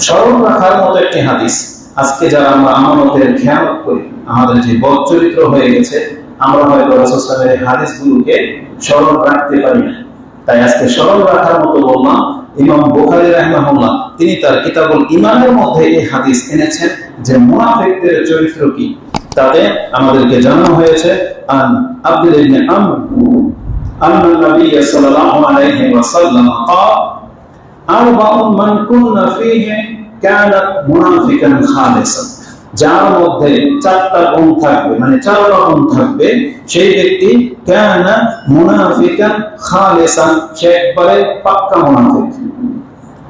স্মরণ রাখার মতো একটি হাদিস আজকে যারা আমরা আমানতের খেয়ালত করি আমাদের যে বদ চরিত্র হয়ে গেছে আমরা হয়তো রসুলের এই হাদিসগুলোকে স্মরণ রাখতে পারি না তাই আজকে স্মরণ রাখার মতো বললাম ইমাম বুখারী রাহিমাহুল্লাহ তিনি তার কিতাবুল ইমানের মধ্যে এই হাদিস এনেছেন যে মুনাফিকদের চরিত্র কি তাতে আমাদেরকে জানানো হয়েছে আন আব্দুল ইবনে আমর أن النبي صلى الله عليه وسلم قال أربع من কুন্না ফীহি কানাত মুনাফিকান খালিসান যার মধ্যে চারটা গুণ থাকবে মানে চারটা গুণ থাকবে সেই ব্যক্তি কানা মুনাফিকান খালিসান সে একবারে পাক্কা মুনাফিক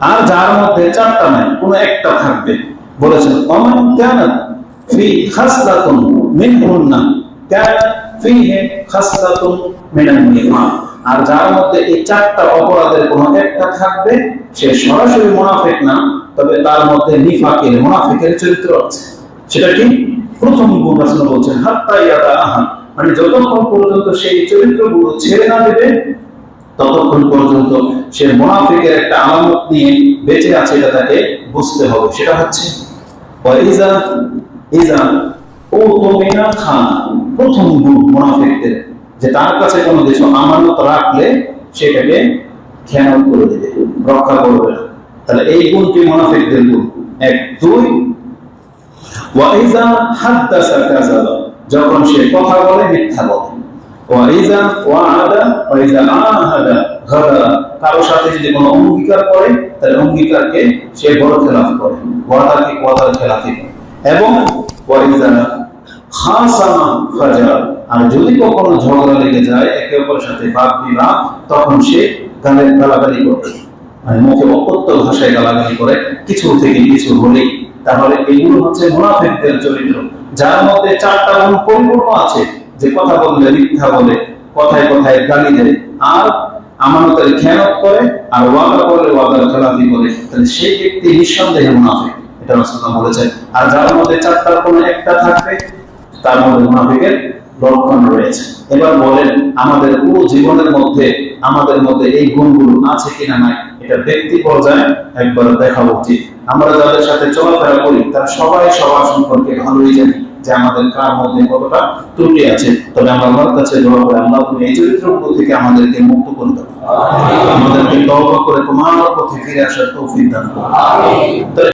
আর যার মধ্যে চারটা নাই কোনো একটা থাকবে বলেছেন অমান কানাত ফি খাসলাতুন মিনহুন্না কানাত ফিহি খাসলাতুন মিনান নিফাক আর যার মধ্যে এই চারটা অপরাধের কোনো একটা থাকবে, সে সরাসরি মুনাফিক না, তবে তার মধ্যে নিফাকের মুনাফিকের চরিত্র আছে। সেটা কি? প্রথম গুণ রাসূল বলছেন, হাত্তা ইয়াদা আহান মানে যতক্ষণ পর্যন্ত সেই চরিত্রগুলো ছেড়ে না দেবে, ততক্ষণ পর্যন্ত সে মুনাফিকের একটা আলামত নিয়ে বেঁচে আছে, এটা তাকে বুঝতে হবে। সেটা হচ্ছে ওয়াইজা ইজা ও তোমিনা খান, প্রথম গুণ মুনাফিকদের। যে তার কাছে কোনো কিছু আমানত রাখলে সেটাকে খেয়ানত করে দেবে, রক্ষা করবে না। তাহলে এই গুণটি মুনাফিকদের গুণ? এক, দুই ওয়াইজা যখন সে কথা বলে, মিথ্যা বলে। ওয়াইজা ওয়াইজা আহাদা কারও সাথে যদি কোনো অঙ্গীকার করে, তাহলে অঙ্গীকারকে সে বড় খেলাফ করে। ওয়াদাকে ওয়াদার খেলাফি এবং ওয়াইজা আর যদি কখনো ঝগড়া লেগে যায়, একে অপরের সাথে বাদ বিবাদ তখন সে গালের গালাগালি করে মানে মুখে অপত্য ভাষায় গালাগালি করে, কিছু থেকে কিছু হলেই। তাহলে এগুলো হচ্ছে মুনাফিকদের চরিত্র। যার মধ্যে চারটা গুণ পরিপূর্ণ আছে। যে কথা বললে মিথ্যা বলে, কথায় কথায় গালি দেয়। আর আমানতের খেয়ানত করে, আর ওয়াদা করলে ওয়াদার খেলাফি করে। তাহলে সেই ব্যক্তি নিঃসন্দেহে মুনাফিক। এটা রাসূলুল্লাহ বলেছেন। আর যার মধ্যে চারটার কোনো একটা থাকবে, তার মধ্যে মুনাফিকের লক্ষণ রয়েছে। এবার বলেন, আমাদের পুরো জীবনের মধ্যে, আমাদের মধ্যে এই গুণগুলো আছে কিনা নাই, এটা ব্যক্তি পর্যায়ে একবার দেখা উচিত। আমরা যাদের সাথে চলাফেরা করি, তারা সবাই সবার সম্পর্কে ভালোই জানি যে আমাদের কার মধ্যে কতটা ত্রুটি আছে। তবে আমরা কাছে আল্লাহ তুমি এই চরিত্রগুলো থেকে আমাদেরকে মুক্ত করে আমাদেরকে করে তোমার পথে ফিরে আসার তৌফিক দান করো।